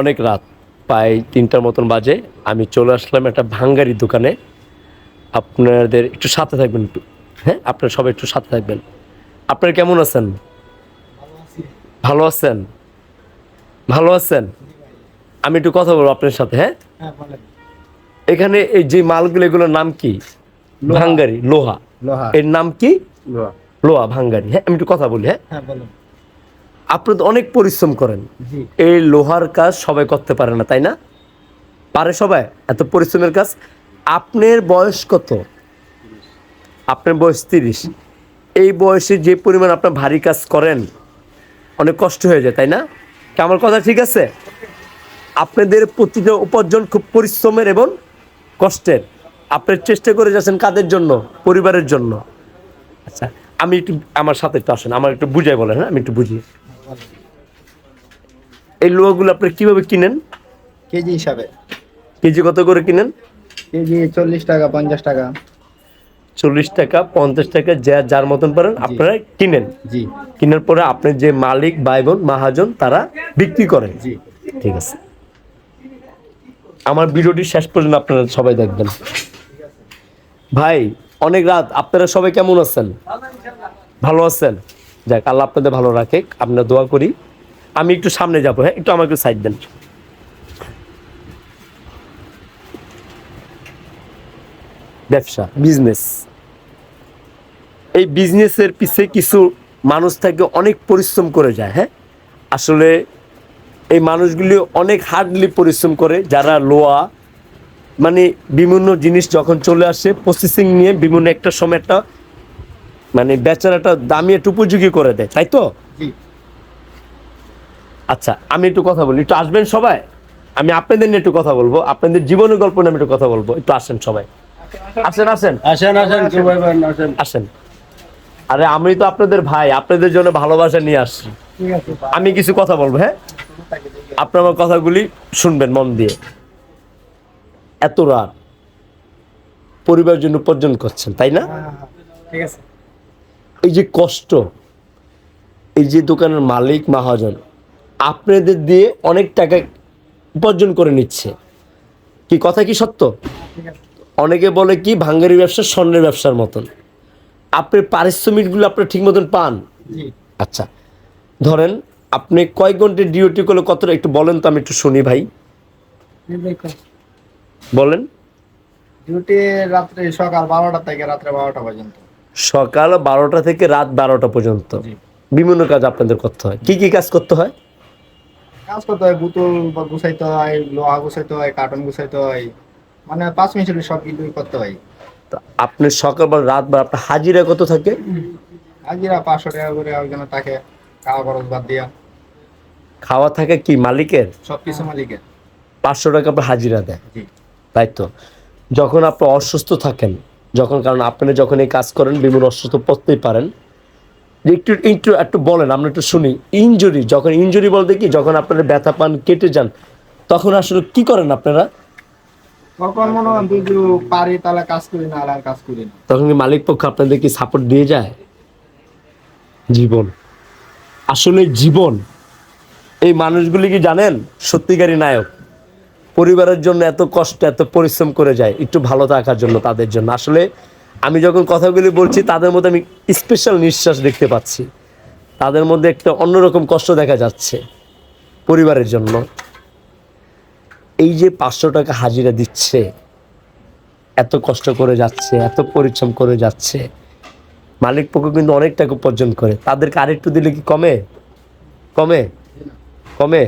অনেক রাত প্রায় তিনটার মতন বাজে। আমি চলে আসলাম একটা ভাঙ্গারি দোকানে। আপনাদের একটু সাথে থাকবেন একটু হ্যাঁ? আপনারা সবাই একটু সাথে থাকবেন। আপনারা কেমন আছেন? ভালো আছেন? ভালো আছেন? আমি একটু কথা বলব আপনার সাথে হ্যাঁ? হ্যাঁ এখানে এই যে মালগুলো এগুলোর নাম কি। ভাঙ্গারি লোহা। লোহা। এর নাম কি? লোহা। লোহা ভাঙ্গারি হ্যাঁ? আমি একটু কথা বলি হ্যাঁ? আপনারা তো অনেক পরিশ্রম করেন। এই লোহার কাজ সবাই করতে পারে না তাই না? পারে সবাই এত পরিশ্রমের কাজ। আপনার বয়স কত? আপনার বয়স তিরিশ। এই বয়সে যে পরিমাণ আপনার ভারী কাজ করেন অনেক কষ্ট হয়ে যায় তাই না? আমার কথা ঠিক আছে? আপনাদের প্রতিটা উপার্জন খুব পরিশ্রমের এবং কষ্টের। আপনার চেষ্টা করে যাচ্ছেন কাদের জন্য পরিবারের জন্য। আচ্ছা আমি একটু আমার সাথে একটু আসেন আমার একটু বুঝাই বলেন হ্যাঁ? আমি একটু বুঝি এই লোহাগুলো আপনি কীভাবে কিনেন? কেজি হিসাবে। কেজি কত করে কিনেন? কেজি চল্লিশ টাকা পঞ্চাশ টাকা। চল্লিশ টাকা পঞ্চাশ টাকা যা যার মতন পারেন আপনারা কিনেন। জি। কেনার পরে আপনি যে মালিক ভাই বোন মাহাজন তারা বিক্রি করেন। জি। ঠিক আছে। আমার ভিডিওটি শেষ পর্যন্ত আপনারা সবাই দেখবেন। ভাই অনেক রাত। আপনারা সবাই কেমন আছেন? ভালো আছেন? যাক, আল্লাহ আপনাদের ভালো রাখে আপনারা দোয়া করি। আমি একটু সামনে যাব হ্যাঁ একটু আমাকে সাইড দেন। ব্যবসা বিজনেস এই বিজনেসের পিছে কিছু মানুষ থাকে, অনেক পরিশ্রম করে যায় হ্যাঁ? আসলে এই মানুষগুলি অনেক হার্ডলি পরিশ্রম করে, যারা লোয়া মানে বিভিন্ন জিনিস যখন চলে আসে প্রসেসিং নিয়ে বিভিন্ন একটা সময় একটা মানে বেচারাটা দামি একটু উপযোগী করে দেয় তাই তো? আচ্ছা আমি একটু কথা বলি একটু আসবেন সবাই? আমি আপনাদের নিয়ে একটু কথা বলব আপনাদের জীবনের গল্প নিয়ে আমি একটু কথা বলব একটু আসেন সবাই। আসেন আসেন। আসেন আসেন আসেন। আসেন। আরে আমি তো আপনাদের ভাই আপনাদের জন্য ভালোবাসা নিয়ে আসছি। আমি কিছু কথা বলব হ্যাঁ? আপনার আমার কথাগুলি শুনবেন মন দিয়ে। এত রাত পরিবারের জন্য উপার্জন করছেন তাই না? ঠিক আছে। এই যে কষ্ট এই যে দোকানের মালিক মহাজন আপনাদের দিয়ে অনেক টাকা উপার্জন করে নিচ্ছে। কি কথা কি সত্য? অনেকে বলে কি ভাঙ্গারি ব্যবসা স্বর্ণের ব্যবসার মতন। আপনার পারিশ্রমিকগুলো আপনি ঠিক মতন পান? আচ্ছা ধরেন আপনি কয় ঘণ্টা ডিউটি করলে কতটা একটু বলেন তো আমি একটু শুনি ভাই। বলেন। ডিউটি রাত্রে সকাল বারোটা থেকে রাত্রে বারোটা পর্যন্ত। সকাল বারোটা থেকে রাত বারোটা পর্যন্ত। বিভিন্ন কাজ আপনাদের করতে হয়। কি কি কাজ করতে হয়? কাজ করতে হয় বোতল বা গুছাইতে হয় লোহা গুছাইতে হয় কার্টন গুছাইতে হয়। মানে পাঁচ মিনিটের সব কিছুই করতে হয়। তো আপনি সকাল বা রাত বা আপনার হাজিরা কত থাকে? হাজিরা পাঁচশো টাকা করে একজন তাকে খাওয়া খরচ বাদ দিয়া। খাওয়া থাকে কি মালিকের? সব কিছু মালিকের। পাঁচশো টাকা আপনার হাজিরা দেয়। তাই তো? যখন আপনি অসুস্থ থাকেন যখন কারণ আপনি যখন এই কাজ করেন বিভিন্ন অসুস্থ পড়তেই পারেন। একটু একটু একটু বলেন আমরা একটু শুনি। ইনজুরি যখন ইনজুরি বলতে কি যখন আপনারা ব্যথা পান কেটে যান তখন আসলে কি করেন আপনারা? তখন মনে হয় দুজু পারি তাহলে কাজ করি না আর কাজ করি না। তখন কি মালিক পক্ষ আপনাদের কি সাপোর্ট দিয়ে যায়? জীবন। আসলে জীবন। এই মানুষগুলি কি জানেন? সত্যিকারী নায়ক। পরিবারের জন্য এত কষ্ট, এত পরিশ্রম করে যায়, একটু ভালো থাকার জন্য তাদের জন্য। আসলে আমি যখন কথাগুলি বলছি, তাদের মধ্যে আমি স্পেশাল নিঃশ্বাস দেখতে পাচ্ছি। তাদের মধ্যে একটা অন্যরকম কষ্ট দেখা যাচ্ছে পরিবারের জন্য। এই যে পাঁচশো টাকা হাজিরা দিচ্ছে, এত কষ্ট করে যাচ্ছে, এত পরিশ্রম করে যাচ্ছে, মালিক পক্ষ কিন্তু অনেক টাকা উপার্জন করে। তাদেরকে আরেকটু দিলে কি কমে? কমে? কমে?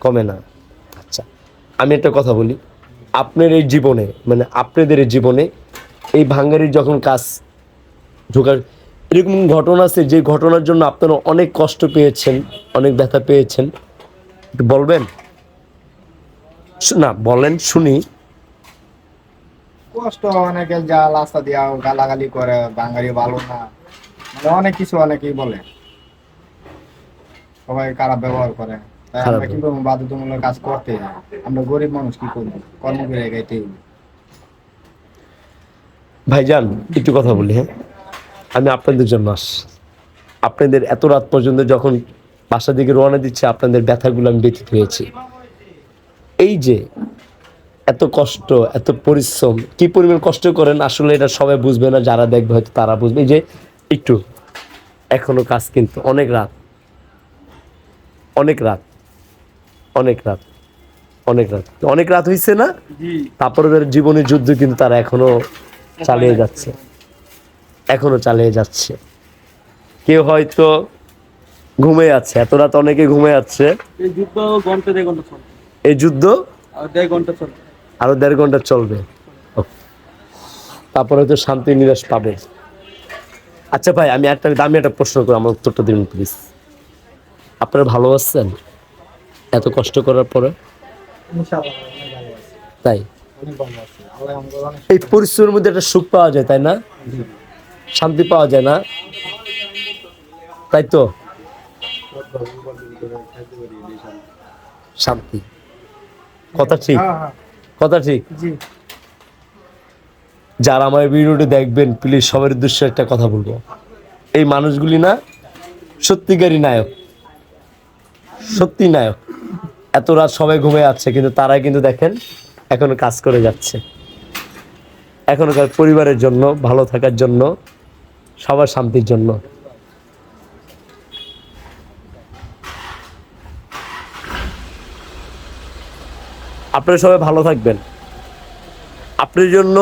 কমে না। আমি একটা কথা বলি। আপনার এই জীবনে মানে আপনাদের এই জীবনে এই ভাঙ্গারির যখন কাজ ঢোকার, এরকম ঘটনা আছে, যে ঘটনার জন্য আপনারা অনেক কষ্ট পেয়েছেন, অনেক ব্যথা পেয়েছেন। একটু বলবেন? না, বলেন, শুনি। কষ্ট অনেকে যা, রাস্তা দিয়া গালাগালি করে বাঙালি ভালো না। মানে অনেক কিছু অনেকেই বলে। সবাই খারাপ ব্যবহার করে। আমরা কি করব বাধ্যতামূলক কাজ করতে আমরা গরিব মানুষ কি করব? কর্ম করে ভাইজান, একটু কথা বলি হ্যাঁ? আমি আপনাদের জন্য আস আপনাদের এত রাত পর্যন্ত যখন বাসা দিকে রওনা দিচ্ছে, আপনাদের ব্যথাগুলো আমি ব্যতীত হয়েছি। এই যে এত কষ্ট, এত পরিশ্রম, কি পরিমাণ কষ্ট করেন আসলে এটা সবাই বুঝবে না, যারা দেখবে হয়তো তারা বুঝবে। যে একটু, এখনও কাজ কিন্তু অনেক রাত অনেক রাত। অনেক রাত। অনেক রাত। অনেক রাত হয়েছে না? তারপরে ওদের জীবনের যুদ্ধ কিন্তু তারা এখনও চালিয়ে যাচ্ছে। এখনও চালিয়ে যাচ্ছে। কেউ হয়তো ঘুমে আছে। এত রাত অনেকে ঘুমে আছে। এই যুদ্ধ দেড় ঘণ্টা চলবে। এই যুদ্ধ? আর দেড় ঘণ্টা চলবে। আরও দেড় ঘণ্টা চলবে। তারপরে হয়তো শান্তি নিরাশ পাবে। আচ্ছা ভাই আমি একটা দামি একটা প্রশ্ন করি। আমার উত্তরটা দিন প্লিজ আপনারা ভালো আছেন? এত কষ্ট করার পরে? তাই? এই পরিশ্রমের মধ্যে একটা সুখ পাওয়া যায়, তাই না? শান্তি পাওয়া যায় না? তাই তো? শান্তি। কথা ঠিক? কথা ঠিক? যারা আমার ভিডিওটি দেখবেন প্লিজ সবার উদ্দেশ্যে একটা কথা বলব। এই মানুষগুলি না সত্যিকারী নায়ক। সত্যি নায়ক। এত রাত সবাই ঘুমিয়ে আছে, কিন্তু তারাই কিন্তু দেখেন এখনও কাজ করে যাচ্ছে। এখনও পরিবারের জন্য, ভালো থাকার জন্য, সবার শান্তির জন্য। আপনারা সবাই ভালো থাকবেন। আপনার জন্য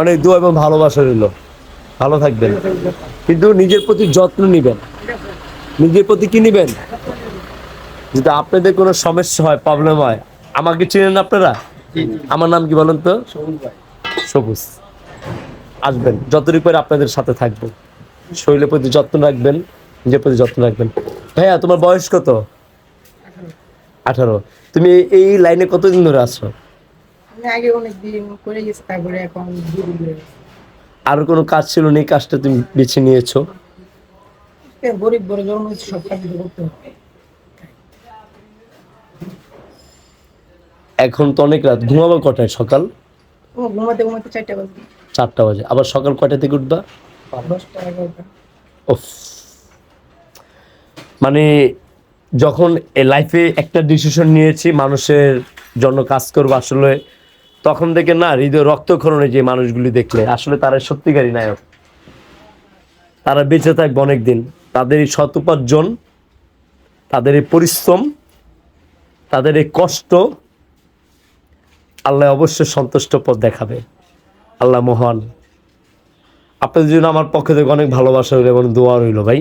অনেক দোয়া এবং ভালোবাসা রইল। ভালো থাকবেন। কিন্তু নিজের প্রতি যত্ন নিবেন। নিজের প্রতি কি নিবেন? যদি আপনাদের কোনো সমস্যা হয় প্রবলেম হয় আমাকে চিনেন আপনারা? আমার নাম কি বলেন তো? সবুজ আসবেন যতটুকু পারে আপনাদের সাথে থাকব। শরীরের প্রতি যত্ন রাখবেন নিজের প্রতি যত্ন রাখবেন। ভাইয়া তোমার বয়স কত? আঠারো। তুমি এই লাইনে কতদিন ধরে আছো? আমি আগে অনেক দিন করে গেছি তারপরে এখন দুদিন ধরে গেছি। আর কোনো কাজ ছিল না এই কাজটা তুমি বেছে নিয়েছো? গরিব বড় জন্ম সব কাজ করতে এখন তো অনেক রাত ঘুমাবো কটায়? সকাল? ও ঘুমাতে ঘুমাতে চারটা বাজে। চারটা বাজে। আবার সকাল কয়টা থেকে উঠবা? মানে যখন লাইফে একটা ডিসিশন নিয়েছি মানুষের জন্য কাজ করব আসলে তখন থেকে না হৃদয় রক্তক্ষরণে যে মানুষগুলি দেখলে আসলে তারা সত্যিকারই নায়ক। তারা বেঁচে থাকবে অনেক দিন তাদের এই সৎ উপার্জন তাদের এই পরিশ্রম তাদের এই কষ্ট আল্লাহ অবশ্যই সন্তুষ্ট পথ দেখাবে। আল্লাহ মহান। আপনাদের জন্য আমার পক্ষ থেকে অনেক ভালোবাসা রইল এবং দোয়া রইল ভাই।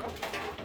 Gracias.